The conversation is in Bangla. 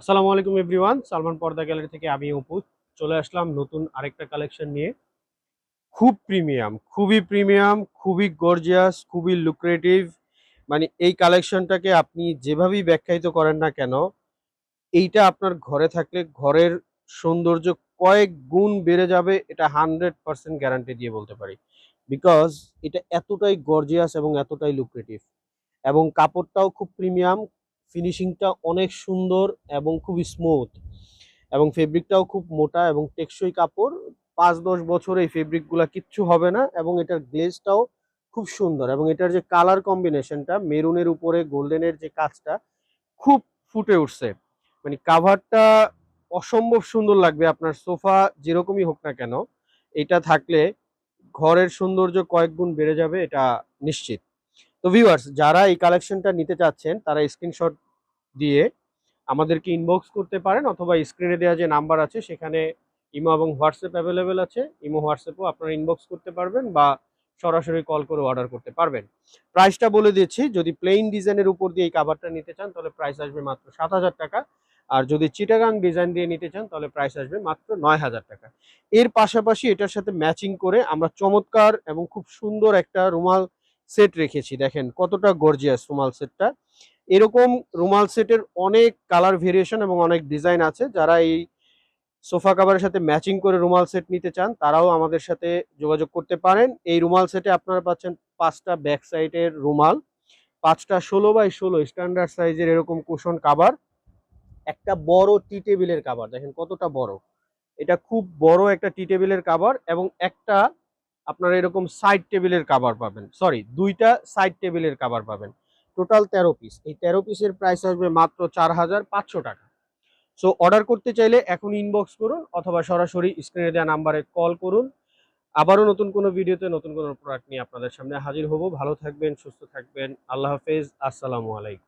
আসসালামু আলাইকুম এভরিওয়ান, সালমান পর্দা গ্যালারি থেকে আমি অপু। চলে আসলাম নতুন আরেকটা কালেকশন নিয়ে। খুব প্রিমিয়াম, খুবই প্রিমিয়াম, খুবই গর্জিয়াস, খুবই লুক্রেটিভ মানে এই কালেকশনটাকে আপনি যেভাবেই ব্যাখ্যায়িত করেন না কেন, এইটা আপনার ঘরে থাকলে ঘরের সৌন্দর্য কয়েক গুণ বেড়ে যাবে, এটা হান্ড্রেড পার্সেন্ট গ্যারান্টি দিয়ে বলতে পারি। বিকজ এটা এতটাই গর্জিয়াস এবং এতটাই লুক্রেটিভ এবং কাপড়টাও খুব প্রিমিয়াম ফিনিশিংটা অনেক সুন্দর এবং খুব স্মুথ এবং ফেব্রিকটাও খুব মোটা এবং টেকসই কাপড়। পাঁচ দশ বছর এই ফেব্রিকগুলো কিচ্ছু হবে না এবং এটার গ্লেজটাও খুব সুন্দর এবং এটার যে কালার কম্বিনেশনটা মেরুনের উপরে, গোল্ডেনের যে কাজটা, খুব ফুটে উঠছে। মানে কাভারটা অসম্ভব সুন্দর লাগবে আপনার সোফা যেরকমই হোক না কেন। এটা থাকলে ঘরের সৌন্দর্য কয়েক গুণ বেড়ে যাবে, এটা নিশ্চিত। তো ভিউয়ার্স যারা এই কালেকশনটা নিতে চাচ্ছেন, তারা স্ক্রিনশট দিয়ে আমাদেরকে ইনবক্স করতে পারেন অথবা স্ক্রিনে দেওয়া যে নাম্বার আছে, সেখানে ইমো এবং হোয়াটসঅ্যাপ অ্যাভেলেবেল আছে। ইমো হোয়াটসঅ্যাপও আপনারা ইনবক্স করতে পারবেন বা সরাসরি কল করে অর্ডার করতে পারবেন। প্রাইসটা বলে দিচ্ছি, যদি প্লেন ডিজাইনের উপর দিয়ে এই কাভারটা নিতে চান, তাহলে প্রাইস আসবে মাত্র সাত হাজার টাকা। আর যদি চিটাগাং ডিজাইন দিয়ে নিতে চান, তাহলে প্রাইস আসবে মাত্র নয় হাজার টাকা। এর পাশাপাশি এটার সাথে ম্যাচিং করে আমরা চমৎকার এবং খুব সুন্দর একটা রুমাল সেট রেখেছি, দেখেন কতটা গর্জিয়াস রুমাল সেটটা। এরকম রুমাল সেটের অনেক কালার ভেরিয়েশন এবং অনেক ডিজাইন আছে। যারা এই সোফা কাভারের সাথে ম্যাচিং করে রুমাল সেট নিতে চান, তারাও আমাদের সাথে যোগাযোগ করতে পারেন। এই রুমাল সেটে আপনারা পাচ্ছেন পাঁচটা ব্যাক সাইডের রুমাল, পাঁচটা ষোলো বাই ষোলো স্ট্যান্ডার্ড সাইজের এরকম কুশন কাভার একটা বড় টি টেবিলের কাভার দেখেন কতটা বড়। এটা খুব বড় একটা টি টেবিলের কাভার এবং একটা আপনারা এরকম সাইড টেবিলের কাভার পাবেন। সরি দুইটা সাইড টেবিলের কাভার পাবেন। টোটাল তেরো পিস এই তেরো পিসের প্রাইস আসবে মাত্র চার হাজার পাঁচশো টাকা। সো অর্ডার করতে চাইলে এখন ইনবক্স করুন অথবা সরাসরি স্ক্রিনে দেওয়া নাম্বারে কল করুন। আবারও নতুন কোনো ভিডিওতে নতুন কোনো প্রোডাক্ট নিয়ে আপনাদের সামনে হাজির হব। ভালো থাকবেন, সুস্থ থাকবেন। আল্লাহ হাফেজ। আসসালামু আলাইকুম।